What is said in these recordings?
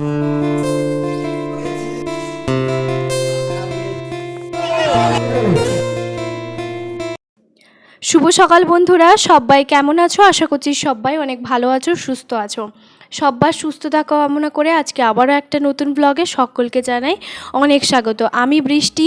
শুভ সকাল বন্ধুরা, সবাই কেমন আছো? আশা করছি সবাই অনেক ভালো আছো, সুস্থ আছো। সব্বার সুস্থতা কামনা করে আজকে আবারও একটা নতুন ব্লগে সকলকে জানাই অনেক স্বাগত। আমি বৃষ্টি,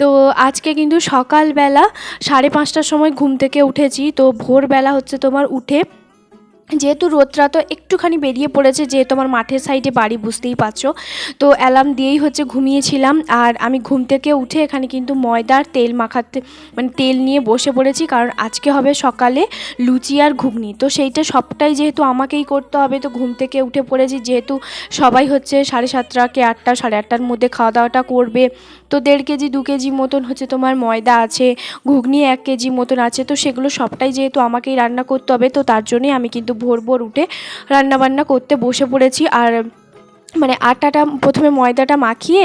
তো আজকে কিন্তু সকালবেলা সাড়ে পাঁচটার সময় ঘুম থেকে উঠেছি, তো ভোরবেলা হচ্ছে তোমার উঠে যেহেতু রোদটা তো একটুখানি বেরিয়ে পড়েছে, যেহেতু আমার মাঠের সাইডে বাড়ি, বুঝতেই পারছ। তো অ্যালার্ম দিয়েই হচ্ছে ঘুমিয়েছিলাম, আর আমি ঘুম থেকে উঠে এখানে কিন্তু ময়দার তেল মাখাতে মানে তেল নিয়ে বসে পড়েছি, কারণ আজকে হবে সকালে লুচি আর ঘুগনি। তো সেইটা সবটাই যেহেতু আমাকেই করতে হবে, তো ঘুম থেকে উঠে পড়েছি, যেহেতু সবাই হচ্ছে সাড়ে সাতটা কে আটটা, সাড়ে আটটার মধ্যে খাওয়া দাওয়াটা করবে। তো দেড় কেজি, দু কেজি মতন হচ্ছে তোমার ময়দা আছে, ঘুগনি এক কেজি মতন আছে, তো সেগুলো সবটাই যেহেতু আমাকেই রান্না করতে হবে, তো তার জন্যই আমি কিন্তু ভোর ভোর উঠে রান্নাবান্না করতে বসে পড়েছি আর মানে আটাটা প্রথমে ময়দাটা মাখিয়ে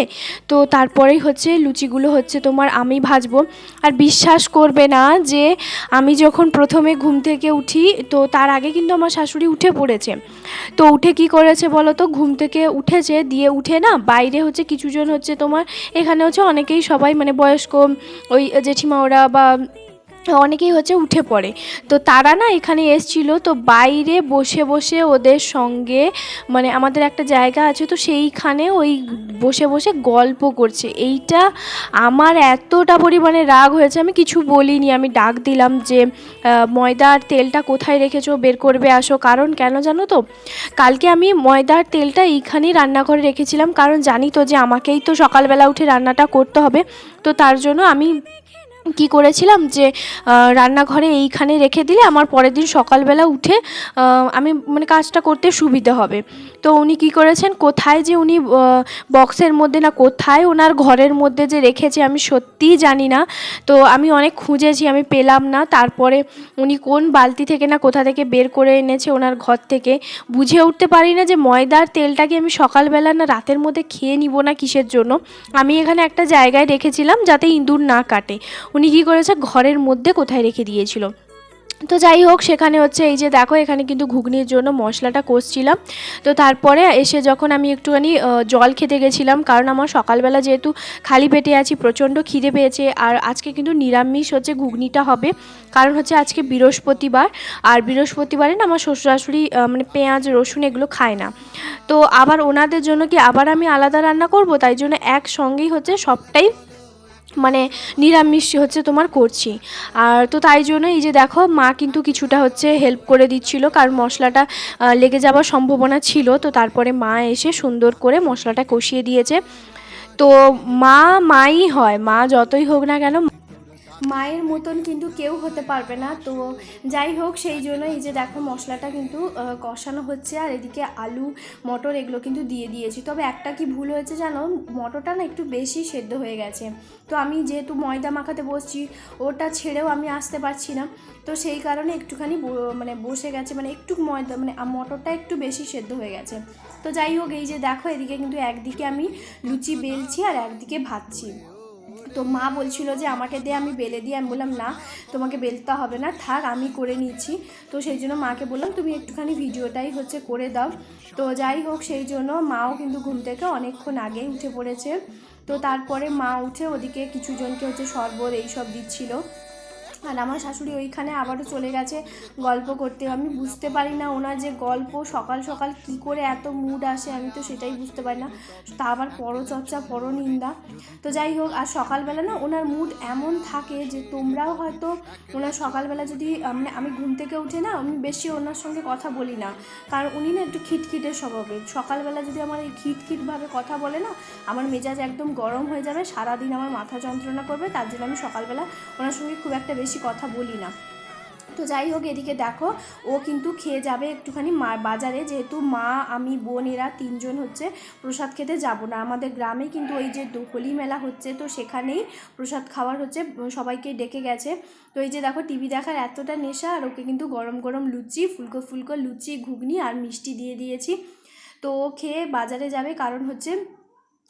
তো তারপরেই হচ্ছে লুচিগুলো হচ্ছে তোমার আমি ভাজবো। আর বিশ্বাস করবে না যে আমি যখন প্রথমে ঘুম থেকে উঠি তো তার আগে কিন্তু আমার শাশুড়ি উঠে পড়েছে। তো উঠে কি করেছে বলো তো? ঘুম থেকে উঠেছে, দিয়ে উঠে না বাইরে হচ্ছে কিছুজন হচ্ছে তোমার এখানে হচ্ছে অনেকেই সবাই মানে বয়স্ক ওই জেঠিমা ওরা বা অনেকেই হচ্ছে উঠে পড়ে। তো তারা না এখানে এসছিল, তো বাইরে বসে বসে ওদের সঙ্গে মানে আমাদের একটা জায়গা আছে, তো সেইখানে ওই বসে বসে গল্প করছে। এইটা আমার এতটা পরিমাণে রাগ হয়েছে, আমি কিছু বলিনি। আমি ডাক দিলাম যে ময়দার তেলটা কোথায় রেখেছো? বের করবে, আসো। কারণ কেন জানো তো? কালকে আমি ময়দার তেলটা এইখানেই রান্নাঘরে রেখেছিলাম। কারণ জানি তো যে আমাকেই তো সকালবেলা উঠে রান্নাটা করতে হবে। তো তার জন্য আমি কি করেছিলাম যে রান্নাঘরে এইখানে রেখে দিলে আমার পরের দিন সকালবেলা উঠে আমি মানে কাজটা করতে সুবিধে হবে। তো উনি কি করেছেন, কোথায় যে উনি বক্সের মধ্যে না কোথায় ওনার ঘরের মধ্যে যে রেখেছে আমি সত্যিই জানি না। তো আমি অনেক খুঁজেছি, আমি পেলাম না। তারপরে উনি কোন বালতি থেকে না কোথা থেকে বের করে এনেছে ওনার ঘর থেকে বুঝে উঠতে পারি না যে ময়দার তেলটাকে আমি সকালবেলা না রাতের মধ্যে খেয়ে নিব না কিসের জন্য। আমি এখানে একটা জায়গায় রেখেছিলাম যাতে ইঁদুর না কাটে। উনি কী করেছে? ঘরের মধ্যে কোথায় রেখে দিয়েছিল। তো যাই হোক, সেখানে হচ্ছে এই যে দেখো, এখানে কিন্তু ঘুগনির জন্য মশলাটা কষছিলাম। তো তারপরে এসে যখন আমি একটুখানি জল খেতে গেছিলাম, কারণ আমার সকালবেলা যেহেতু খালি পেটে আছি, প্রচণ্ড খিদে পেয়েছে, আর আজকে কিন্তু নিরামিষ হচ্ছে ঘুগনিটা হবে। কারণ হচ্ছে আজকে বৃহস্পতিবার, আর বৃহস্পতিবারে না আমার শ্বশুর শাশুড়ি মানে পেঁয়াজ, রসুন এগুলো খায় না। তো আবার ওনাদের জন্য কি আবার আমি আলাদা রান্না করব? তাই জন্য একসঙ্গেই হচ্ছে সবটাই মানে নিরামিষ হচ্ছে তোমার করছি। আর তো তাই জন্য এই যে দেখো, মা কিন্তু কিছুটা হচ্ছে হেল্প করে দিচ্ছিল, কারণ মশলাটা লেগে যাওয়ার সম্ভাবনা ছিল। তো তারপরে মা এসে সুন্দর করে মশলাটা কষিয়ে দিয়েছে। তো মা, মাই হয়, মা যতই হোক না কেন মায়ের মতন কিন্তু কেউ হতে পারবে না। তো যাই হোক, সেই জন্য এই যে দেখো মশলাটা কিন্তু কষানো হচ্ছে আর এদিকে আলু, মটর এগুলো কিন্তু দিয়ে দিয়েছি। তবে একটা কি ভুল হয়েছে জানো? মটরটা না একটু বেশি সেদ্ধ হয়ে গেছে। তো আমি যেহেতু ময়দা মাখাতে বসছি, ওটা ছেড়েও আমি আসতে পারছি না। তো সেই কারণে একটুখানি মানে বসে গেছে মানে একটু ময়দা মানে মটরটা একটু বেশি সেদ্ধ হয়ে গেছে। তো যাই হোক, এই যে দেখো এদিকে কিন্তু একদিকে আমি লুচি বেলছি আর একদিকে ভাজছি। তো মা বলছিল যে আমাকে দিয়ে আমি বেলে দিই। আমি বললাম, না, তোমাকে বেলতে হবে না, থাক, আমি করে নিচ্ছি। তো সেই জন্য মাকে বললাম, তুমি একটুখানি ভিডিওটাই হচ্ছে করে দাও। তো যাই হোক, সেই জন্য মাও কিন্তু ঘুম থেকে অনেকক্ষণ আগেই উঠে পড়েছে। তো তারপরে মা উঠে ওদিকে কিছু জনকে হচ্ছে শরবত এইসব দিচ্ছিল। আর আমার শাশুড়ি ওইখানে আবারও চলে গেছে গল্প করতে। আমি বুঝতে পারি না ওনার যে গল্প, সকাল সকাল কি করে এত মুড আসে, আমি তো সেটাই বুঝতে পারি না। তা আবার পরচর্চা, পরনিন্দা। তো যাই হোক, আর সকালবেলা না ওনার মুড এমন থাকে যে তোমরাও হয়তো ওনার সকালবেলা যদি মানে আমি ঘুম থেকে উঠে না আমি বেশি ওনার সঙ্গে কথা বলি না। কারণ উনি না একটু খিটখিটের স্বভাবের। সকালবেলা যদি আমার এই খিটখিটভাবে কথা বলে না, আমার মেজাজ একদম গরম হয়ে যাবে, সারাদিন আমার মাথা যন্ত্রণা করবে, তার জন্য আমি সকালবেলা ওনার সঙ্গে খুব একটা বেশি কথা বলি না। তো যাই হোক, এদিকে দেখো, ও কিন্তু খেয়ে যাবে একটুখানি মা, বাজারে। যেহেতু মা, আমি, বোন, এরা তিনজন হচ্ছে প্রসাদ খেতে যাব না। আমাদের গ্রামে কিন্তু ওই যে হোলি মেলা হচ্ছে, তো সেখানেই প্রসাদ খাওয়ার হচ্ছে, সবাইকে ডেকে গেছে। তো এই যে দেখো, টিভি দেখার এতটা নেশা, আর ওকে কিন্তু গরম গরম লুচি, ফুলকো ফুলকো লুচি, ঘুগনি আর মিষ্টি দিয়ে দিয়েছি। তো ও খেয়ে বাজারে যাবে, কারণ হচ্ছে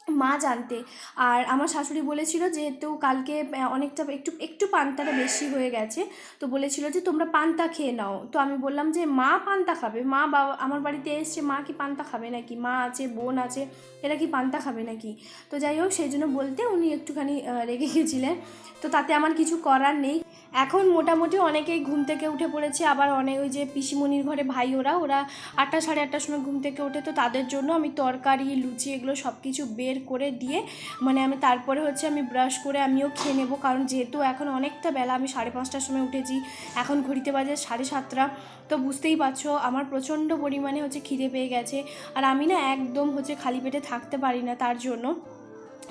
মা জানতে। আর আমার শাশুড়ি বলেছিল যেহেতু কালকে অনেকটা একটু একটু পান্তাটা বেশি হয়ে গেছে। তো বলেছিল যে, তোমরা পান্তা খেয়ে নাও। তো আমি বললাম যে, মা পান্তা খাবে? মা বাবা, আমার বাড়িতে এসছে, মা কি পান্তা খাবে নাকি? মা আছে, বোন আছে, এরা কি পান্তা খাবে নাকি? তো যাই হোক, সেই জন্য বলতে উনি একটুখানি রেগে গেছিলেন। তো তাতে আমার কিছু করার নেই। এখন মোটামুটি অনেকেই ঘুম থেকে উঠে পড়েছে। আবার অনেক ওই যে পিসিমণির ঘরে ভাই ওরা ওরা আটটা সাড়ে আটটার সময় ঘুম থেকে ওঠে। তো তাদের জন্য আমি তরকারি, লুচি এগুলো সব কিছু বের করে দিয়ে মানে আমি তারপরে হচ্ছে আমি ব্রাশ করে আমিও খেয়ে নেব। কারণ যেহেতু এখন অনেকটা বেলা, আমি সাড়ে পাঁচটার সময় উঠেছি, এখন ঘড়িতে বাজে সাড়ে সাতটা। তো বুঝতেই পারছ, আমার প্রচণ্ড পরিমাণে হচ্ছে খিদে পেয়ে গেছে। আর আমি না একদম হচ্ছে খালি পেটে থাকতে পারি না তার জন্য।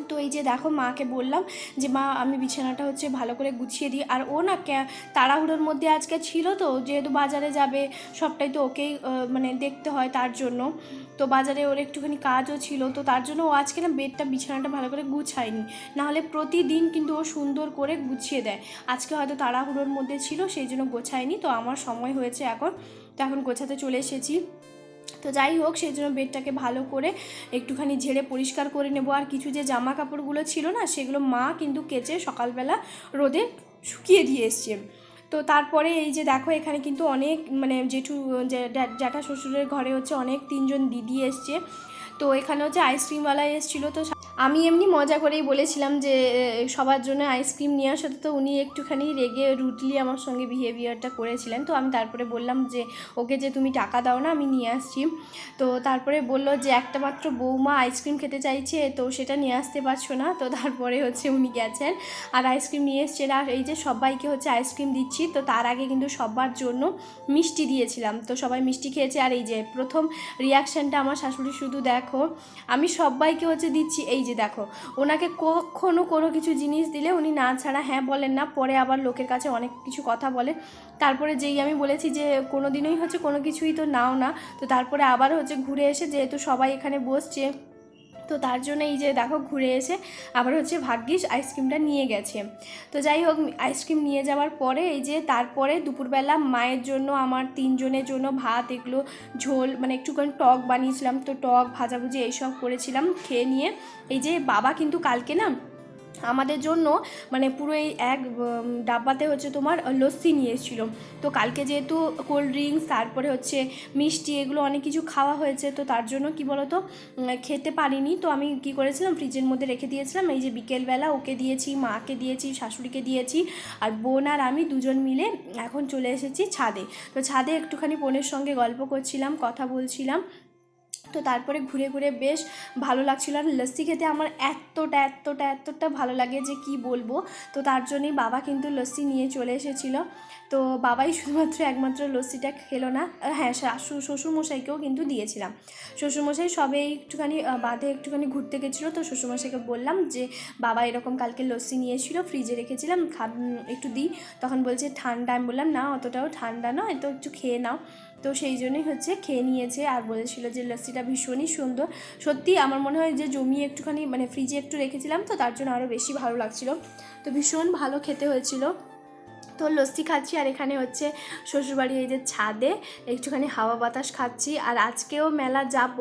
তো এই যে দেখো মাকে বললাম যে, মা, আমি বিছানাটা হচ্ছে ভালো করে গুছিয়ে দিই। আর ও না তাড়াহুড়োর মধ্যে আজকে ছিল তো, যেহেতু বাজারে যাবে, সবটাই তো ওকেই মানে দেখতে হয় তার জন্য। তো বাজারে ওর একটুখানি কাজও ছিল, তো তার জন্য ও আজকে না বেডটা, বিছানাটা ভালো করে গুছায়নি। নাহলে প্রতিদিন কিন্তু ও সুন্দর করে গুছিয়ে দেয়। আজকে হয়তো তাড়াহুড়োর মধ্যে ছিল, সেই জন্য গোছায়নি। তো আমার সময় হয়েছে এখন। তো এখন গোছাতে চলে এসেছি। তো যাই হোক, সেই জন্য বেডটাকে ভালো করে একটুখানি ঝেড়ে পরিষ্কার করে নেব। আর কিছু যে জামা কাপড়গুলো ছিল না, সেগুলো মা কিন্তু কেচে সকালবেলা রোদে শুকিয়ে দিয়ে এসছে। তো তারপরে এই যে দেখো, এখানে কিন্তু অনেক মানে জেঠু জ্যাঠা শ্বশুরের ঘরে হচ্ছে অনেক তিনজন দিদি এসছে। তো এখানে হচ্ছে আইসক্রিমওয়ালা এসেছিল। তো আমি এমনি মজা করেই বলেছিলাম যে সবার জন্য আইসক্রিম নিয়ে আসাতে তো উনি একটুখানি রেগে রুটলি আমার সঙ্গে বিহেভিয়ারটা করেছিলেন। তো আমি তারপরে বললাম যে, ওকে যে তুমি টাকা দাও না, আমি নিয়ে আসছি। তো তারপরে বলল যে, একটা মাত্র বৌমা আইসক্রিম খেতে চাইছে, তো সেটা নিয়ে আসতে পারছ না। তো তারপরে হচ্ছে উনি গেছেন। আর আইসক্রিম নিয়ে এসছেন। আর এই যে সবাইকে হচ্ছে আইসক্রিম দিচ্ছি, তো তার আগে কিন্তু সবার জন্য মিষ্টি দিয়েছিলাম। তো সবাই মিষ্টি খেয়েছে। আর এই যে প্রথম রিয়াকশানটা আমার শাশুড়ি, শুধু দেখো, আমি সবাইকে হচ্ছে দিচ্ছি। এই যে দেখো, ওনাকে কখনো কোনো কিছু জিনিস দিলে উনি না ছাড়া হ্যাঁ বলেন না, পরে আবার লোকের কাছে অনেক কিছু কথা বলে। তারপরে যেই আমি বলেছি যে কোনো দিনই হচ্ছে কোনো কিছুই তো নাও না, তো তারপরে আবার হচ্ছে ঘুরে এসে যেহেতু সবাই এখানে বসছে তো তার জন্য এই যে দেখো ঘুরে এসে আবার হচ্ছে ভাগ্যিস আইসক্রিমটা নিয়ে গেছে। তো যাই হোক, আইসক্রিম নিয়ে যাওয়ার পরে এই যে তারপরে দুপুরবেলা মায়ের জন্য, আমার তিনজনের জন্য ভাত, এগুলো ঝোল মানে একটুখানি টক বানিয়েছিলাম। তো টক, ভাজাভুজি এইসব করেছিলাম খেয়ে নিয়ে। এই যে বাবা কিন্তু কালকে না আমাদের জন্য মানে পুরো এই এক ডাব্বাতে হচ্ছে তোমার লস্যি নিয়ে এসেছিল। তো কালকে যেহেতু কোল্ড ড্রিঙ্কস তারপরে হচ্ছে মিষ্টি, এগুলো অনেক কিছু খাওয়া হয়েছে, তো তার জন্য কি বলতো খেতে পারিনি। তো আমি কি করেছিলাম ফ্রিজের মধ্যে রেখে দিয়েছিলাম। এই যে বিকেলবেলা ওকে দিয়েছি, মাকে দিয়েছি, শাশুড়িকে দিয়েছি, আর বোন আর আমি দুজন মিলে এখন চলে এসেছি ছাদে। তো ছাদে একটুখানি বোনের সঙ্গে গল্প করছিলাম, কথা বলছিলাম। তো তারপরে ঘুরে ঘুরে বেশ ভালো লাগছিল। আর লস্যি খেতে আমার এতটা এতটা এতটা ভালো লাগে যে কি বলব? তো তার জন্যই বাবা কিন্তু লস্যি নিয়ে চলে এসেছিল। তো বাবাই শুধুমাত্র একমাত্র লস্যিটা খেলো না হ্যাঁ শাশু শ্বশুরমশাইকেও কিন্তু দিয়েছিলাম। শ্বশুরমশাই সবে একটুখানি বাঁধে একটুখানি ঘুরতে গেছিল তো শ্বশুরমশাইকে বললাম যে, বাবা এরকম কালকে লস্যি নিয়ে এসেছিল, ফ্রিজে রেখেছিলাম, খা একটু দিই তখন বলছে, ঠান্ডা। আমি বললাম, না, অতটাও ঠান্ডা নয়, তো একটু খেয়ে নাও। তো সেই জন্যই হচ্ছে খেয়ে নিয়েছে আর বলেছিল যে লস্যিটা ভীষণই সুন্দর। সত্যি আমার মনে হয় যে জমিয়ে একটুখানি মানে ফ্রিজে একটু রেখেছিলাম তো তার জন্য আরও বেশি ভালো লাগছিল। তো ভীষণ ভালো খেতে হয়েছিল। তো লস্যি খাচ্ছি আর এখানে হচ্ছে শ্বশুরবাড়ি এই যে ছাদে, একটুখানি হাওয়া বাতাস খাচ্ছি। আর আজকেও মেলা যাব,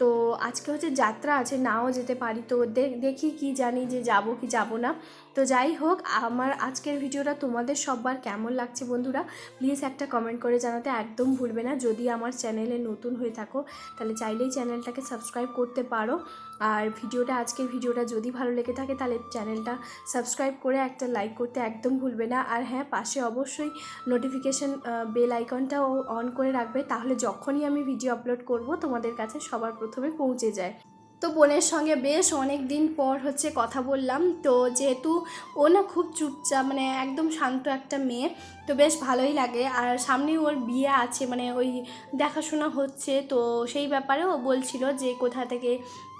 তো আজকে হচ্ছে যাত্রা আছে, নাও যেতে পারি। তো দেখি কি জানি যে যাব কি যাব না। তো যাই হোক, আমার আজকের ভিডিওটা তোমাদের সবার কেমন লাগছে বন্ধুরা প্লিজ একটা কমেন্ট করে জানাতে একদম ভুলবে না। যদি আমার চ্যানেলে নতুন হয়ে থাকো, তাহলে চাইলেই চ্যানেলটাকে সাবস্ক্রাইব করতে পারো। আর ভিডিওটা, আজকের ভিডিওটা যদি ভালো লেগে থাকে তাহলে চ্যানেলটা সাবস্ক্রাইব করে একটা লাইক করতে একদম ভুলবে না। আর হ্যাঁ পাশে অবশ্যই নোটিফিকেশান বেল আইকনটাও অন করে রাখবে, তাহলে যখনই আমি ভিডিও আপলোড করব, তোমাদের কাছে সবার প্রথমে পৌঁছে যায়। তো বোনের সঙ্গে বেশ অনেক দিন পর হচ্ছে কথা বললাম। তো যেহেতু ও না খুব চুপচাপ মানে একদম শান্ত একটা মেয়ে, তো বেশ ভালোই লাগে। আর সামনেই ওর বিয়ে আছে মানে ওই দেখাশোনা হচ্ছে, তো সেই ব্যাপারে ও বলছিল যে কোথা থেকে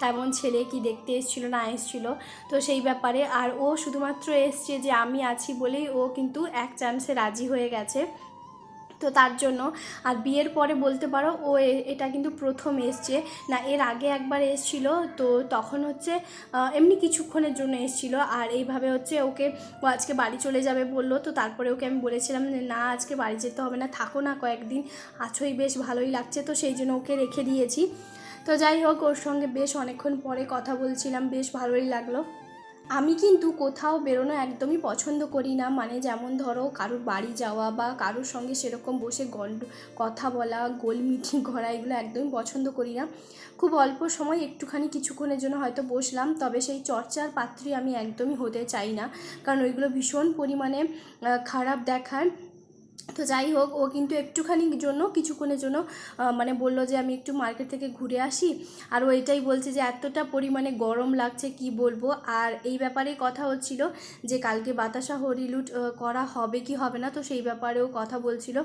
কেমন ছেলে, কি দেখতে এসেছিল, না এসেছিল। তো সেই ব্যাপারে আর ও শুধুমাত্র এসছে যে আমি আছি বলেই ও কিন্তু এক চান্সে রাজি হয়ে গেছে। তো তার জন্য। আর বিয়ের পরে বলতে পারো, ও এটা কিন্তু প্রথম এসছে। না, এর আগে একবার এসছিল, তো তখন হচ্ছে এমনি কিছুক্ষণের জন্য এসছিল। আর এইভাবে হচ্ছে ওকে, ও আজকে বাড়ি চলে যাবে বলল। তো তারপরে ওকে আমি বলেছিলাম যে, না, আজকে বাড়ি যেতে হবে না, থাকো না কয়েকদিন। আছোই বেশ ভালোই লাগছে। তো সেই জন্য ওকে রেখে দিয়েছি। তো যাই হোক, ওর সঙ্গে বেশ অনেকক্ষণ পরে কথা বলছিলাম, বেশ ভালোই লাগল। আমি কিন্তু কোথাও বেরোনো একদমই পছন্দ করি না। মানে যেমন ধরো কারোর বাড়ি যাওয়া বা কারোর সঙ্গে সেরকম বসে গন্ড কথা বলা গোল মিটিং করা এগুলো একদমই পছন্দ করি না। খুব অল্প সময় একটুখানি কিছুক্ষণের জন্য হয়তো বসলাম, তবে সেই চর্চার পাত্রী আমি একদমই হতে চাই না। কারণ ওইগুলো ভীষণ পরিমাণে খারাপ দেখায়। তো যাই হোক, ও কিন্তু একটুখানি জন্য, কিছুক্ষণের জন্য মানে বলল যে আমি একটু মার্কেট থেকে ঘুরে আসি। আর ও এটাই বলছে যে এতটা পরিমাণে গরম লাগছে, কি বলব? আর এই ব্যাপারেই কথা হচ্ছিল যে কালকে বাতাসা হরিলুট করা হবে কি হবে না? তো সেই ব্যাপারেও কথা বলছিল।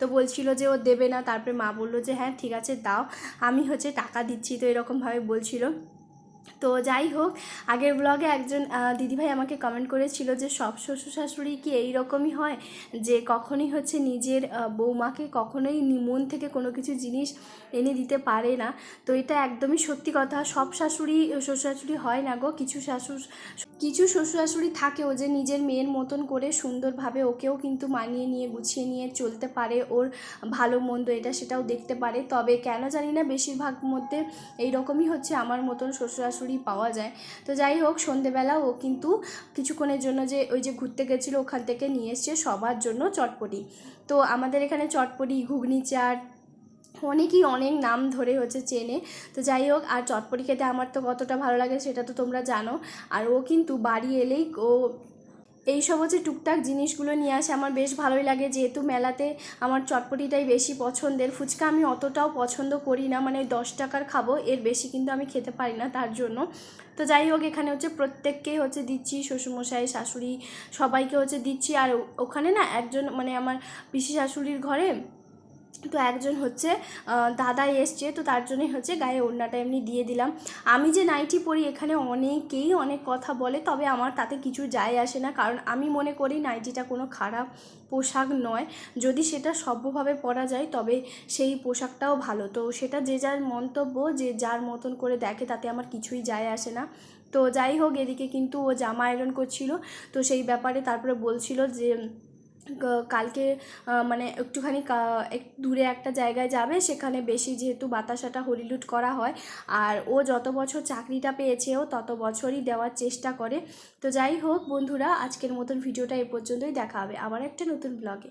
তো বলছিল যে ও দেবে না। তারপরে মা বলল যে হ্যাঁ ঠিক আছে, দাও। আমি হচ্ছে টাকা দিচ্ছি। তো এরকমভাবে বলছিল। তো যাই হোক, আগের ব্লগে একজন দিদিভাই আমাকে কমেন্ট করেছিল যে, সব শ্বশুর শাশুড়ি কি এই রকমই হয়? যে কখনই হচ্ছে নিজের বৌমাকে কখনোই মন থেকে কোনো কিছু জিনিস এনে দিতে পারে না। তো এটা একদমই সত্যি কথা। সব শাশুড়ি শ্বশুর শাশুড়ি হয় না গো। কিছু শাশুর, কিছু শ্বশুর শাশুড়ি থাকেও যে নিজের মেয়ের মতন করে সুন্দরভাবে ওকেও কিন্তু মানিয়ে নিয়ে, গুছিয়ে নিয়ে চলতে পারে ওর ভালো মন্দ, এটা সেটাও দেখতে পারে। তবে কেন জানি না, বেশিরভাগ মধ্যে এই রকমই হচ্ছে। আমার মতন শ্বশুর শাশুড়ি পাওয়া যায়। তো যাই হোক সন্ধেবেলা ও কিন্তু কিছুক্ষণের জন্য যে ওই যে ঘুরতে গেছিল ওখান থেকে নিয়ে এসছে সবার জন্য চটপটি। তো আমাদের এখানে চটপটি, ঘুগনি, চাট, অনেকই অনেক নাম ধরে হচ্ছে চেনে। তো যাই হোক, আর চটপটি খেতে আমার তো কতটা ভালো লাগে সেটা তো তোমরা জানো। আর ও কিন্তু বাড়ি এলেই ও এইসব হচ্ছে টুকটাক জিনিসগুলো নিয়ে আসে, আমার বেশ ভালোই লাগে। যেহেতু মেলাতে আমার চটপটিটাই বেশি পছন্দের, ফুচকা আমি অতটাও পছন্দ করি না মানে দশ টাকার খাব, এর বেশি কিন্তু আমি খেতে পারি না তার জন্য। তো যাই হোক, এখানে হচ্ছে প্রত্যেককেই হচ্ছে দিচ্ছি, শ্বশুরমশাই, শাশুড়ি সবাইকে হচ্ছে দিচ্ছি। আর ওখানে না একজন মানে আমার পিসি শাশুড়ির ঘরে তো একজন হচ্ছে দাদা এসছে, তো তার জন্যই হচ্ছে গায়ে ওড়নাটা এমনি দিয়ে দিলাম। আমি যে নাইটি পরি এখানে অনেকেই অনেক কথা বলে, তবে আমার তাতে কিছু যায় আসে না। কারণ আমি মনে করি নাইটিটা কোনো খারাপ পোশাক নয়। যদি সেটা সভ্যভাবে পরা যায়, তবে সেই পোশাকটাও ভালো। তো সেটা যে যার মন্তব্য, যে যার মতন করে দেখে, তাতে আমার কিছুই যায় আসে না। তো যাই হোক, এদিকে কিন্তু ও জামা আয়রন করছিল। তো সেই ব্যাপারে তারপরে বলছিল যে কালকে মানে একটুখানি এক, দূরে একটা জায়গায় যাবে, সেখানে বেশি যেহেতু বাতাসাটা হরিলুট করা হয়, আর ও যত বছর চাকরিটা পেয়েছে, ও তত বছরই দেওয়ার চেষ্টা করে। তো যাই হোক বন্ধুরা, আজকের মতন ভিডিওটা এ পর্যন্তই, দেখা হবে আবার একটা নতুন ব্লগে